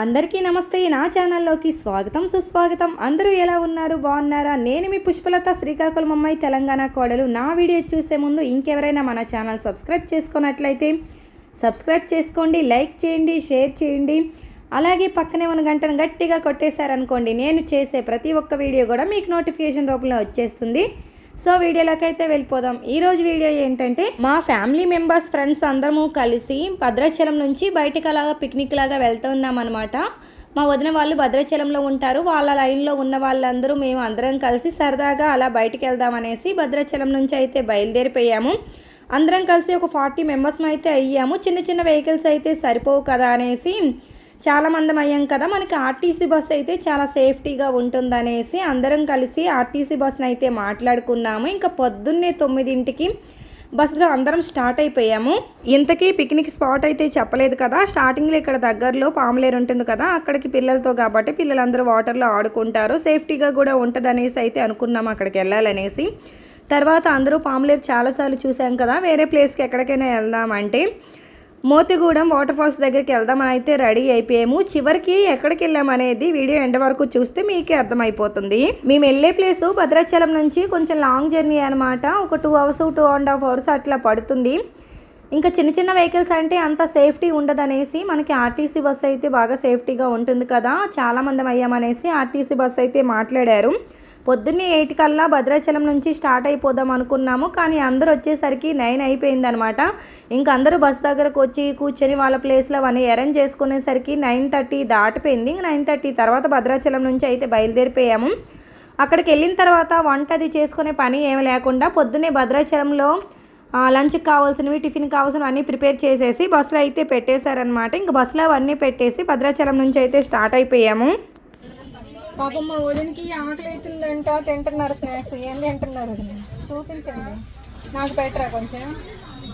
అందరికీ నమస్తే. నా ఛానల్లోకి స్వాగతం సుస్వాగతం. అందరూ ఎలా ఉన్నారు? బాగున్నారా? నేను మీ పుష్పలత శ్రీకాకుళం అమ్మాయి తెలంగాణ కోడలు. నా వీడియో చూసే ముందు ఇంకెవరైనా మన ఛానల్ సబ్స్క్రైబ్ చేసుకున్నట్లయితే సబ్స్క్రైబ్ చేసుకోండి లైక్ చేయండి షేర్ చేయండి. అలాగే పక్కనే ఉన్న గంటను గట్టిగా కొట్టేశారనుకోండి నేను చేసే ప్రతి ఒక్క వీడియో కూడా మీకు నోటిఫికేషన్ రూపంలో వచ్చేస్తుంది. సో వీడియోలోకి అయితే వెళ్ళిపోదాం ఈరోజు వీడియో ఏంటంటే మా ఫ్యామిలీ మెంబర్స్ ఫ్రెండ్స్ అందరము కలిసి భద్రాచలం నుంచి బయటకు అలాగా పిక్నిక్ లాగా వెళ్తున్నాం అనమాట మా వదిన వాళ్ళు భద్రాచలంలో ఉంటారు. వాళ్ళ లైన్లో ఉన్న వాళ్ళందరూ మేము అందరం కలిసి సరదాగా అలా బయటికి వెళ్దామనేసి భద్రాచలం నుంచి అయితే బయలుదేరిపోయాము. అందరం కలిసి ఒక ఫార్టీ మెంబర్స్ అయితే అయ్యాము. చిన్న చిన్న వెహికల్స్ అయితే సరిపోవు కదా అనేసి చాలా మందం అయ్యాం కదా మనకి ఆర్టీసీ బస్ అయితే చాలా సేఫ్టీగా ఉంటుందనేసి అందరం కలిసి ఆర్టీసీ బస్ని అయితే మాట్లాడుకున్నాము. ఇంకా పొద్దున్నే తొమ్మిదింటికి బస్సులో అందరం స్టార్ట్ అయిపోయాము. ఇంతకీ పిక్నిక్ స్పాట్ అయితే చెప్పలేదు కదా స్టార్టింగ్లో ఇక్కడ దగ్గరలో పాములేరు ఉంటుంది కదా అక్కడికి పిల్లలతో కాబట్టి పిల్లలందరూ వాటర్లో ఆడుకుంటారు. సేఫ్టీగా కూడా ఉంటుంది అనేసి అయితే అనుకున్నాము అక్కడికి వెళ్ళాలనేసి. తర్వాత అందరూ పాములేరు చాలాసార్లు చూసాం కదా వేరే ప్లేస్కి ఎక్కడికైనా వెళ్దామంటే మోతిగూడెం వాటర్ ఫాల్స్ దగ్గరికి వెళ్దామని అయితే రెడీ అయిపోయాము. చివరికి ఎక్కడికి వెళ్ళామనేది వీడియో ఎండ్ వరకు చూస్తే మీకే అర్థమైపోతుంది. మేము వెళ్ళే ప్లేస్ భద్రాచలం నుంచి కొంచెం లాంగ్ జర్నీ అనమాట ఒక two hours two and half hours అట్లా పడుతుంది. ఇంకా చిన్న చిన్న వెహికల్స్ అంటే అంత సేఫ్టీ ఉండదనేసి మనకి ఆర్టీసీ బస్ అయితే బాగా సేఫ్టీగా ఉంటుంది కదా. చాలామంది అయ్యామనేసి ఆర్టీసీ బస్ అయితే మాట్లాడారు. పొద్దున్నే ఎయిట్ కల్లా భద్రాచలం నుంచి స్టార్ట్ అయిపోదాం అనుకున్నాము కానీ అందరూ వచ్చేసరికి నైన్ అయిపోయిందనమాట ఇంకా అందరూ బస్ దగ్గరకు వచ్చి కూర్చొని వాళ్ళ ప్లేస్లో అవన్నీ అరేంజ్ చేసుకునేసరికి నైన్ థర్టీ దాటిపోయింది. ఇంక నైన్ థర్టీ తర్వాత భద్రాచలం నుంచి అయితే బయలుదేరిపోయాము. అక్కడికి వెళ్ళిన తర్వాత వంట అది చేసుకునే పని ఏమి లేకుండా పొద్దున్నే భద్రాచలంలో లంచ్కి కావాల్సినవి టిఫిన్ కావాల్సినవి అన్నీ ప్రిపేర్ చేసేసి బస్సులో అయితే పెట్టేశారనమాట ఇంక బస్సులో అవన్నీ పెట్టేసి భద్రాచలం నుంచి అయితే స్టార్ట్ అయిపోయాము. పాపం మా వదినకి ఆకలి అవుతుందంట తింటున్నారు స్నాక్స్. ఏం తింటున్నారు? చూపించండి. నాకు పెట్టరా కొంచెం.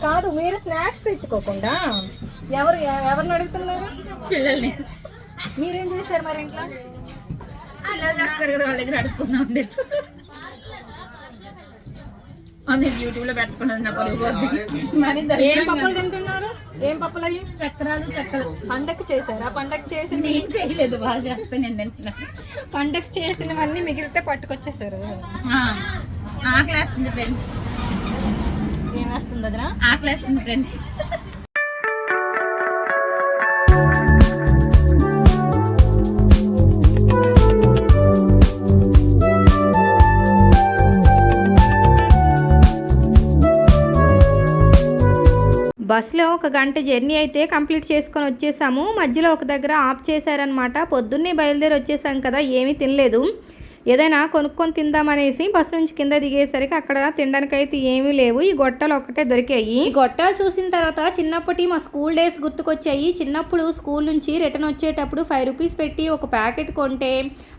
కాదు మీరు స్నాక్స్ తెచ్చుకోకుండా ఎవరు ఎవరిని అడుగుతున్నారు? పిల్లల్ని. మీరేం చేశారు మరి ఇంట్లో? వాళ్ళ దగ్గర తెచ్చు అది యూట్యూబ్లో పెట్టుకున్నది నా పరుగు. మరి ఏం పప్పులు తింటున్నారు? ఏం పప్పులు అవి చక్రాలు చక్కలు పండగ చేశారా? పండగ చేసిన నేను చేయలేదు వాళ్ళు చేస్తే నేను తింటున్నా. పండగ చేసినవన్నీ మిగిలితే పట్టుకొచ్చేసారు. ఆ, ఆకలేస్తుంది ఫ్రెండ్స్ ఏమేస్తుంది అదరా ఆకలేస్తుంది ఫ్రెండ్స్ బస్సులో ఒక గంట జర్నీ అయితే కంప్లీట్ చేసుకొని వచ్చేసాము. మధ్యలో ఒక దగ్గర ఆఫ్ చేశారనమాట పొద్దున్నే బయలుదేరి వచ్చేసాం కదా ఏమీ తినలేదు. ఏదైనా కొనుక్కొని తిందామనేసి బస్సు నుంచి కింద దిగేసరికి అక్కడ తినడానికి అయితే ఏమీ లేవు. ఈ గొట్టాలు ఒక్కటే దొరికాయి. ఈ గొట్టాలు చూసిన తర్వాత చిన్నప్పటి మా స్కూల్ డేస్ గుర్తుకొచ్చాయి. చిన్నప్పుడు స్కూల్ నుంచి రిటర్న్ వచ్చేటప్పుడు ఫైవ్ రూపీస్ పెట్టి ఒక ప్యాకెట్ కొంటే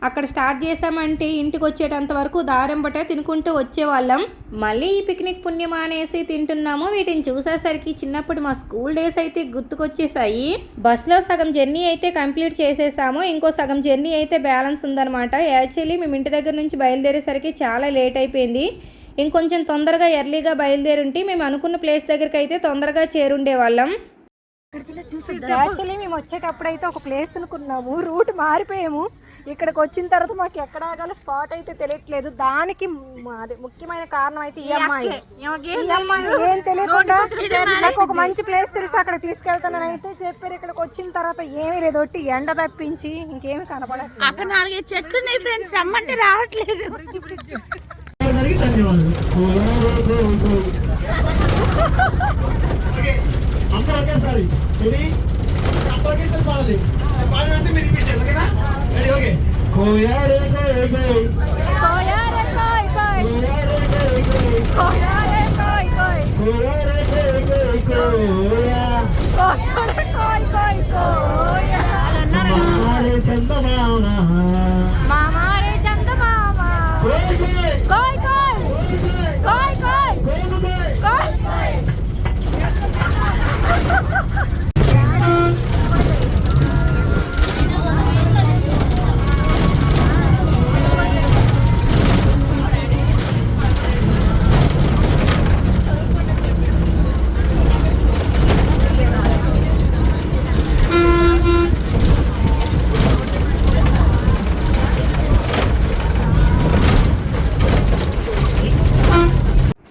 అక్కడ స్టార్ట్ చేసామంటే ఇంటికి వచ్చేటంత వరకు దారెంబటే తినుకుంటూ వచ్చేవాళ్ళం. మళ్ళీ ఈ పిక్నిక్ పుణ్యమా అనేసి తింటున్నాము. వీటిని చూసేసరికి చిన్నప్పుడు మా స్కూల్ డేస్ అయితే గుర్తుకొచ్చేసాయి బస్సులో సగం జర్నీ అయితే కంప్లీట్ చేసేసాము. ఇంకో సగం జర్నీ అయితే బ్యాలెన్స్ ఉందన్నమాట. యాక్చువల్లీ మేము ఇంటి దగ్గర నుంచి బయలుదేరేసరికి చాలా లేట్ అయిపోయింది. ఇంకొంచెం తొందరగా ఎర్లీగా బయలుదేరుంటే మేము అనుకున్న ప్లేస్ దగ్గరికి అయితే తొందరగా చేరుండే వాళ్ళం యాక్చువల్లీ మేము వచ్చేటప్పుడు అయితే ఒక ప్లేస్ అనుకున్నాము. రూట్ మారిపోయాము. ఇక్కడికి వచ్చిన తర్వాత మాకు ఎక్కడ ఆగాలో స్పాట్ అయితే తెలియట్లేదు. దానికి అదే ముఖ్యమైన కారణం అయితే ఈ అమ్మాయి. ఈ అమ్మాయి ఏం తెలియకుండా నాకు ఒక మంచి ప్లేస్ తెలిసి? అక్కడ తీసుకెళ్తానని అయితే చెప్పారు. ఇక్కడికి వచ్చిన తర్వాత ఏమీ లేదు. ఒట్టి ఎండ తప్పించి ఇంకేమి కనపడట్లేదు. అక్కడ నాలుగైదు చెట్లు ఉన్నాయి ఫ్రెండ్స్ రమ్మంటే రావట్లేదు. అందరూ ఒకేసారి రెడీ అందరూ ఒకేసారి పాడాలి పాడాలంటే మీరు రిపీట్ ఓకేనా ఓకే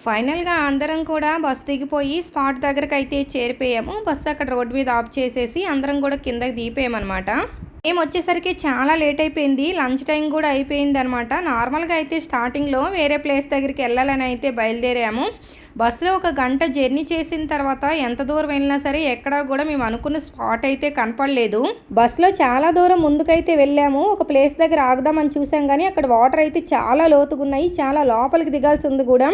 ఫైనల్గా అందరం కూడా బస్ దిగిపోయి స్పాట్ దగ్గరకు అయితే చేరిపోయాము. బస్సు అక్కడ రోడ్డు మీద ఆఫ్ చేసేసి అందరం కూడా కిందకి దిగిపోయామన్నమాట. మేము వచ్చేసరికి చాలా లేట్ అయిపోయింది. లంచ్ టైం కూడా అయిపోయింది అనమాట నార్మల్గా అయితే స్టార్టింగ్లో వేరే ప్లేస్ దగ్గరికి వెళ్ళాలని అయితే బయలుదేరాము. బస్సులో ఒక గంట జర్నీ చేసిన తర్వాత ఎంత దూరం వెళ్ళినా సరే ఎక్కడా కూడా మేము అనుకున్న స్పాట్ అయితే కనపడలేదు. బస్సులో చాలా దూరం ముందుకైతే వెళ్ళాము. ఒక ప్లేస్ దగ్గర ఆగుదామని చూసాం కానీ అక్కడ వాటర్ అయితే చాలా లోతుగున్నాయి. చాలా లోపలికి దిగాల్సి ఉంది కూడా.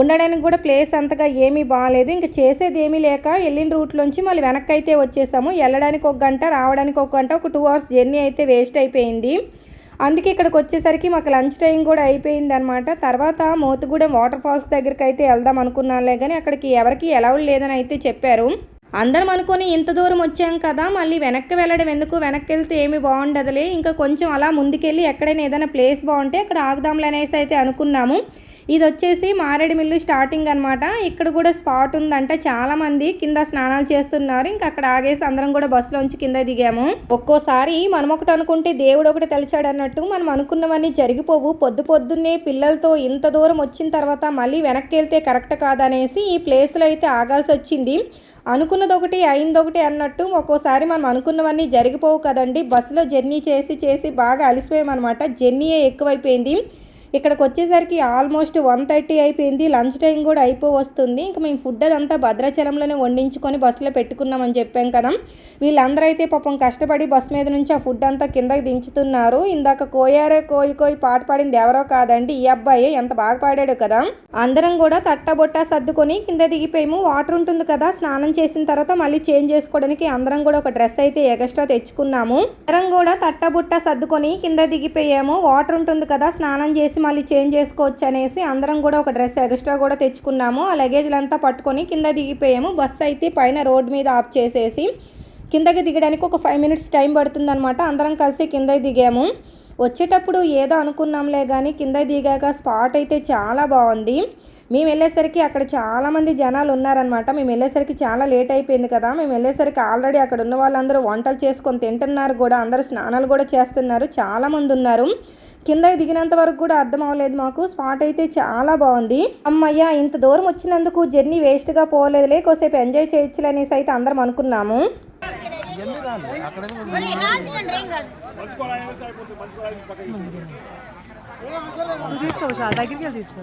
ఉండడానికి కూడా ప్లేస్ అంతగా ఏమీ బాగాలేదు ఇంకా చేసేది ఏమీ లేక వెళ్ళిన రూట్లోంచి మళ్ళీ వెనక్కి అయితే వచ్చేసాము. వెళ్ళడానికి ఒక గంట రావడానికి ఒక గంట ఒక టూ అవర్స్ జర్నీ అయితే వేస్ట్ అయిపోయింది. అందుకే ఇక్కడికి వచ్చేసరికి మాకు లంచ్ టైం కూడా అయిపోయింది అనమాట తర్వాత మోతుగూడెం వాటర్ ఫాల్స్ దగ్గరికి అయితే వెళ్దాం అనుకున్నాలే కానీ అక్కడికి ఎవరికి ఎలవ్ లేదని అయితే చెప్పారు. అందరం అనుకొని ఇంత దూరం వచ్చాం కదా మళ్ళీ వెనక్కి వెళ్ళడం ఎందుకు? వెనక్కి వెళ్తే ఏమి బాగుండదులే. ఇంకా కొంచెం అలా ముందుకెళ్ళి ఎక్కడైనా ఏదైనా ప్లేస్ బాగుంటే అక్కడ ఆగుదాంలే అనేసి అయితే అనుకున్నాము. ఇది వచ్చేసి మారేడుమిల్లు స్టార్టింగ్ అనమాట ఇక్కడ కూడా స్పాట్ ఉందంట చాలామంది. కింద స్నానాలు చేస్తున్నారు. ఇంకా అక్కడ ఆగేసి అందరం కూడా బస్సులోంచి కింద దిగాము. ఒక్కోసారి మనం ఒకటి అనుకుంటే దేవుడు ఒకటి తెలిచాడు అన్నట్టు మనం అనుకున్నవన్నీ జరిగిపోవు. పొద్దు పొద్దున్నే పిల్లలతో ఇంత దూరం వచ్చిన తర్వాత మళ్ళీ వెనక్కి వెళ్తే కరెక్ట్ కాదనేసి ఈ ప్లేస్లో అయితే ఆగాల్సి వచ్చింది. అనుకున్నది ఒకటి అయింది ఒకటి అన్నట్టు ఒక్కోసారి మనం అనుకున్నవన్నీ జరిగిపోవు కదండి. బస్సులో జర్నీ చేసి చేసి బాగా అలసిపోయామన్నమాట. జర్నీయే ఎక్కువైపోయింది. ఇక్కడికి వచ్చేసరికి ఆల్మోస్ట్ వన్ థర్టీ అయిపోయింది. లంచ్ టైం కూడా అయిపో వస్తుంది ఇంకా మేము ఫుడ్ అదంతా భద్రాచలంలోనే వండించుకొని బస్సులో పెట్టుకున్నామని చెప్పాం కదా. వీళ్ళందరూ అయితే పాపం కష్టపడి బస్ మీద నుంచి ఆ ఫుడ్ అంతా కిందకి దించుతున్నారు. ఇందాక కోయారే కోయి కోయి పాట పాడింది ఎవరో కాదండి ఈ అబ్బాయి ఎంత బాగా పాడాడు కదా. అందరం కూడా తట్టబొట్ట సర్దుకొని కింద దిగిపోయాము. వాటర్ ఉంటుంది కదా స్నానం చేసిన తర్వాత మళ్ళీ చేంజ్ చేసుకోవడానికి అందరం కూడా ఒక డ్రెస్ అయితే ఎగస్ట్రా తెచ్చుకున్నాము. అందరం కూడా తట్టబుట్ట సర్దుకొని కింద దిగిపోయాము. వాటర్ ఉంటుంది కదా స్నానం చేసి మళ్ళీ చేంజ్ చేసుకోవచ్చు అనేసి అందరం కూడా ఒక డ్రెస్ ఎక్స్ట్రా కూడా తెచ్చుకున్నాము. ఆ లగేజ్లంతా పట్టుకొని కింద దిగిపోయాము. బస్సు అయితే పైన రోడ్ మీద ఆఫ్ చేసేసి కిందకి దిగడానికి ఒక ఫైవ్ మినిట్స్ టైం పడుతుందనమాట అందరం కలిసి కిందకి దిగాము. వచ్చేటప్పుడు ఏదో అనుకున్నాంలే కానీ కింద దిగాక స్పాట్ అయితే చాలా బాగుంది. మేము వెళ్ళేసరికి అక్కడ చాలామంది జనాలు ఉన్నారనమాట మేము వెళ్ళేసరికి చాలా లేట్ అయిపోయింది కదా. మేము వెళ్ళేసరికి ఆల్రెడీ అక్కడ ఉన్న వాళ్ళందరూ వంటలు చేసుకొని తింటున్నారు కూడా. అందరూ స్నానాలు కూడా చేస్తున్నారు. చాలామంది ఉన్నారు. కిందకి దిగినంత వరకు కూడా అర్థం అవ్వలేదు మాకు స్పాట్ అయితే చాలా బాగుంది అమ్మయ్య ఇంత దూరం వచ్చినందుకు జర్నీ వేస్ట్గా పోలేదులే కొసేపు ఎంజాయ్ చేయొచ్చులే అనేసి అయితే అందరం అనుకున్నాము తీసుకో దగ్గరికి వెళ్ళి తీసుకో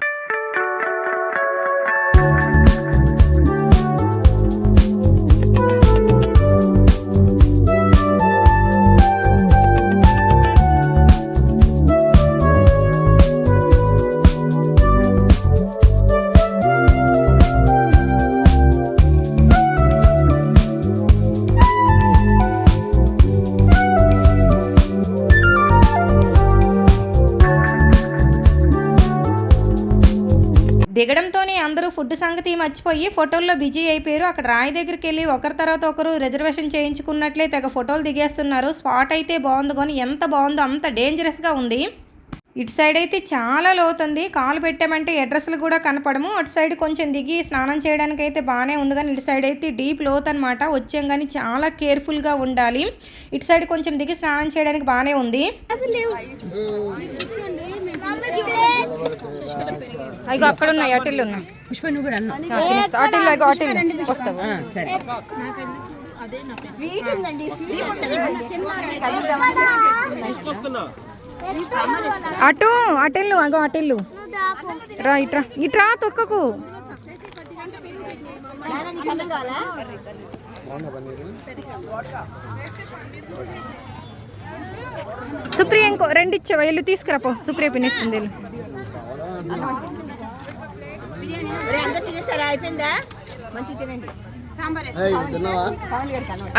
ఫుడ్ సంగతి మర్చిపోయి ఫోటోల్లో బిజీ అయిపోయారు. అక్కడ రాయి దగ్గరికి వెళ్ళి ఒకరి తర్వాత ఒకరు రిజర్వేషన్ చేయించుకున్నట్లే తెగ ఫోటోలు దిగేస్తున్నారు. స్పాట్ అయితే బాగుంది కానీ ఎంత బాగుందో అంత డేంజరస్గా ఉంది. ఇటు సైడ్ అయితే చాలా లోతుంది. కాలు పెట్టామంటే అడ్రస్లు కూడా కనపడము. అటు సైడ్ కొంచెం దిగి స్నానం చేయడానికి అయితే బాగానే ఉంది కానీ ఇటు సైడ్ అయితే డీప్ లోత్ అనమాట వచ్చాం కానీ చాలా కేర్ఫుల్గా ఉండాలి. ఇటు సైడ్ కొంచెం దిగి స్నానం చేయడానికి బాగానే ఉంది. అయ్యో అక్కడ ఉన్నాయి అటిల్లు ఉన్నాయి. పుష్ప నువ్వు కూడా అన్నా అటిల్లు అయ్యో అటిల్లు వస్తావు. సరే. అటు అటెల్లు అగో అటెల్లు రా ఇట్రా ఇట్రా తొక్కకు. సుప్రియ ఇంకో రెండు ఇచ్చావా వెళ్ళి తీసుకురా సుప్రియ తినండి.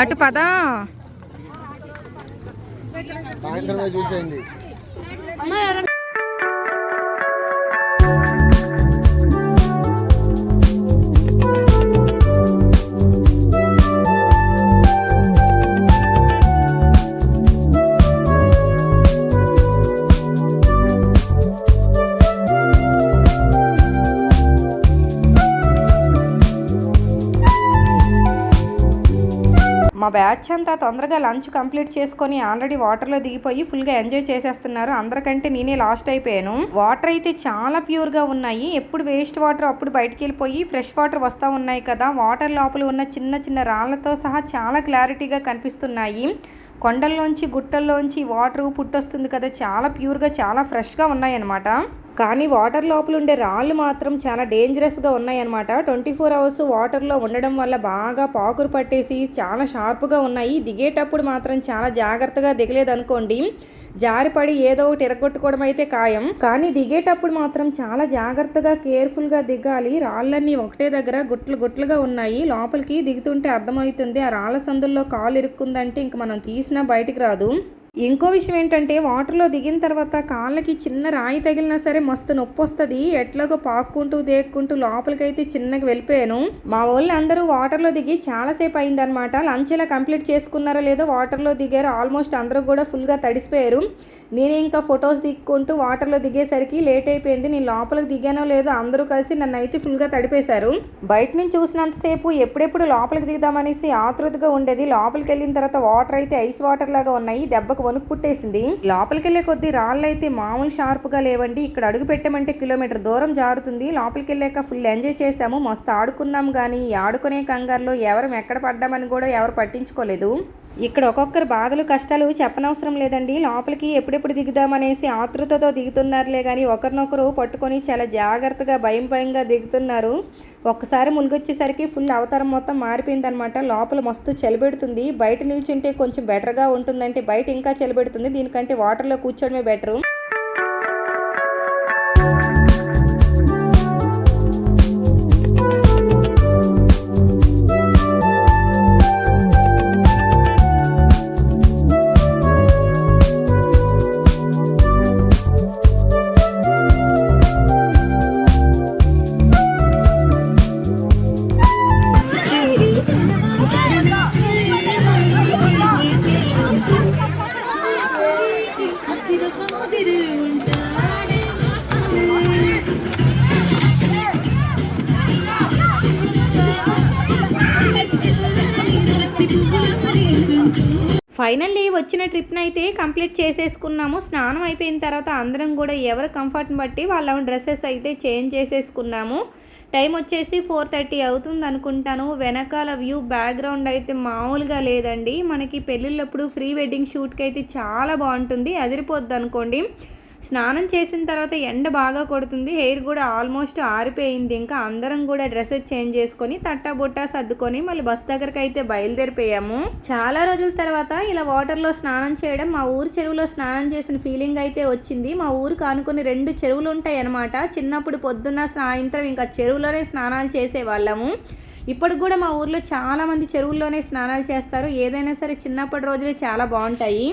అటు పదా. చూసేయండి. మా బ్యాచ్ అంతా తొందరగా లంచ్ కంప్లీట్ చేసుకొని ఆల్రెడీ వాటర్లో దిగిపోయి ఫుల్గా ఎంజాయ్ చేసేస్తున్నారు. అందరికంటే నేనే లాస్ట్ అయిపోయాను. వాటర్ అయితే చాలా ప్యూర్గా ఉన్నాయి. ఎప్పుడు వేస్ట్ వాటర్ అప్పుడు బయటికి వెళ్ళిపోయి ఫ్రెష్ వాటర్ వస్తూ ఉన్నాయి కదా. వాటర్ లోపల ఉన్న చిన్న చిన్న రాళ్ళతో సహా చాలా క్లారిటీగా కనిపిస్తున్నాయి. కొండల్లోంచి గుట్టల్లోంచి వాటర్ పుట్టొస్తుంది కదా. చాలా ప్యూర్గా చాలా ఫ్రెష్గా ఉన్నాయన్నమాట. కానీ వాటర్ లోపల ఉండే రాళ్ళు మాత్రం చాలా డేంజరస్గా ఉన్నాయన్నమాట. ట్వంటీ ఫోర్ అవర్స్ వాటర్లో ఉండడం వల్ల బాగా పాకురు పట్టేసి చాలా షార్ప్గా ఉన్నాయి. దిగేటప్పుడు మాత్రం చాలా జాగ్రత్తగా దిగలేదు అనుకోండి జారిపడి ఏదో ఒకటి ఎరగొట్టుకోవడం అయితే ఖాయం. కానీ దిగేటప్పుడు మాత్రం చాలా జాగ్రత్తగా కేర్ఫుల్గా దిగాలి. రాళ్ళన్నీ ఒకటే దగ్గర గుట్లు గుట్లుగా ఉన్నాయి. లోపలికి దిగుతుంటే అర్థమవుతుంది ఆ రాళ్ళ సందుల్లో కాలు ఇరుక్కుందంటే ఇంక మనం తీసినా బయటికి రాదు. ఇంకో విషయం ఏంటంటే వాటర్లో దిగిన తర్వాత కాళ్ళకి చిన్న రాయి తగిలినా సరే మస్తు నొప్పి వస్తుంది ఎట్లాగో పాక్కుంటూ దేక్కుంటూ లోపలికైతే చిన్నగా వెళ్ళిపోయాను. మా వాళ్ళు అందరూ వాటర్లో దిగి చాలాసేపు అయిందనమాట లంచ్ ఇలా కంప్లీట్ చేసుకున్నారో లేదో వాటర్లో దిగారు. ఆల్మోస్ట్ అందరూ కూడా ఫుల్గా తడిసిపోయారు. నేను ఇంకా ఫొటోస్ దిక్కుంటూ వాటర్లో దిగేసరికి లేట్ అయిపోయింది. నేను లోపలికి దిగానో లేదో అందరూ కలిసి నన్ను అయితే ఫుల్గా తడిపేశారు. బయట నుంచి చూసినంతసేపు ఎప్పుడెప్పుడు లోపలికి దిగుదామనేసి ఆతృతగా ఉండేది. లోపలికి వెళ్ళిన తర్వాత వాటర్ అయితే ఐస్ వాటర్ లాగా ఉన్నాయి. దెబ్బకు వణుకు పుట్టేసింది. లోపలికి వెళ్ళే కొద్దీ రాళ్ళు అయితే మామూలు షార్ప్గా లేవండి. ఇక్కడ అడుగు పెట్టమంటే కిలోమీటర్ దూరం జారుతుంది. లోపలికి వెళ్ళాక ఫుల్ ఎంజాయ్ చేసాము మస్తు ఆడుకున్నాం కానీ ఆడుకునే కంగారులో ఎవరం ఎక్కడ పడ్డామని కూడా ఎవరు పట్టించుకోలేదు. ఇక్కడ ఒక్కొక్కరు బాధలు కష్టాలు చెప్పనవసరం లేదండి. లోపలికి ఎప్పుడెప్పుడు దిగుదామనేసి ఆతృతతో దిగుతున్నారులే కానీ ఒకరినొకరు పట్టుకొని చాలా జాగ్రత్తగా భయం భయంగా దిగుతున్నారు. ఒక్కసారి మునిగొచ్చేసరికి ఫుల్ అవతారం మొత్తం మారిపోయిందనమాట. లోపల మస్తు చలిబెడుతుంది. బయట నిల్చుంటే కొంచెం బెటర్గా ఉంటుందంటే బయట ఇంకా చలిపెడుతుంది దీనికంటే వాటర్లో కూర్చోడమే బెటరు ఫైనల్లీ వచ్చిన ట్రిప్ని అయితే కంప్లీట్ చేసేసుకున్నాము. స్నానం అయిపోయిన తర్వాత అందరం కూడా ఎవరి కంఫర్ట్ని బట్టి వాళ్ళ డ్రెస్సెస్ అయితే చేంజ్ చేసేసుకున్నాము. టైం వచ్చేసి ఫోర్ థర్టీ అవుతుంది అనుకుంటాను. వెనకాల వ్యూ బ్యాక్గ్రౌండ్ అయితే మామూలుగా లేదండి. మనకి పెళ్ళిళ్ళప్పుడు ప్రీ వెడ్డింగ్ షూట్కి అయితే చాలా బాగుంటుంది. అదిరిపోద్ది అనుకోండి. స్నానం చేసిన తర్వాత ఎండ బాగా కొడుతుంది హెయిర్ కూడా ఆల్మోస్ట్ ఆరిపోయింది. ఇంకా అందరం కూడా డ్రెస్సెస్ చేంజ్ చేసుకొని తట్టా బుట్టా సర్దుకొని మళ్ళీ బస్ దగ్గరకు అయితే బయలుదేరిపోయాము. చాలా రోజుల తర్వాత ఇలా వాటర్లో స్నానం చేయడం మా ఊరు చెరువులో స్నానం చేసిన ఫీలింగ్ అయితే వచ్చింది. మా ఊరికి కానుకొని రెండు చెరువులు ఉంటాయి అన్నమాట చిన్నప్పుడు పొద్దున్న సాయంత్రం ఇంకా చెరువులోనే స్నానాలు చేసేవాళ్ళము. ఇప్పటికి కూడా మా ఊర్లో చాలామంది చెరువుల్లోనే స్నానాలు చేస్తారు. ఏదైనా సరే చిన్నప్పటి రోజులే చాలా బాగుంటాయి.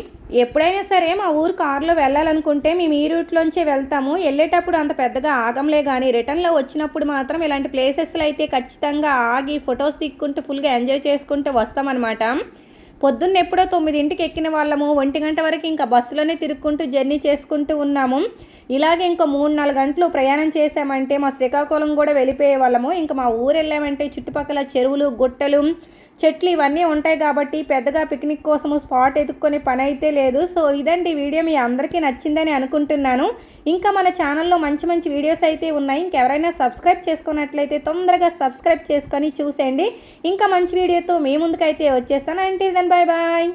ఎప్పుడైనా సరే మా ఊరు కారులో వెళ్ళాలనుకుంటే మేము ఈ రూట్లోంచే వెళ్తాము. వెళ్ళేటప్పుడు అంత పెద్దగా ఆగంలే కానీ రిటర్న్లో వచ్చినప్పుడు మాత్రం ఇలాంటి ప్లేసెస్లో అయితే ఖచ్చితంగా ఆగి ఫొటోస్ దిక్కుంటూ ఫుల్గా ఎంజాయ్ చేసుకుంటూ వస్తామన్నమాట. పొద్దున్న ఎప్పుడో తొమ్మిదింటికి ఎక్కిన వాళ్ళము. ఒంటి గంట వరకు ఇంకా బస్సులోనే తిరుక్కుంటూ జర్నీ చేసుకుంటూ ఉన్నాము. ఇలాగే ఇంకా మూడు నాలుగు గంటలు ప్రయాణం చేసామంటే మా శ్రీకాకుళం కూడా వెళ్ళిపోయే వాళ్ళము. ఇంకా మా ఊరు వెళ్ళామంటే చుట్టుపక్కల చెరువులు గుట్టలు చెట్లు ఇవన్నీ ఉంటాయి కాబట్టి పెద్దగా పిక్నిక్ కోసము స్పాట్ ఎదుక్కునే పని అయితే లేదు. సో ఇదండి వీడియో. మీ అందరికీ నచ్చిందని అనుకుంటున్నాను. ఇంకా మన ఛానల్లో మంచి మంచి వీడియోస్ అయితే ఉన్నాయి. ఇంకెవరైనా సబ్స్క్రైబ్ చేసుకున్నట్లయితే తొందరగా సబ్స్క్రైబ్ చేసుకొని చూసేయండి. ఇంకా మంచి వీడియోతో మీ ముందుకైతే వచ్చేస్తాను. అంటే దెన్ బాయ్ బాయ్.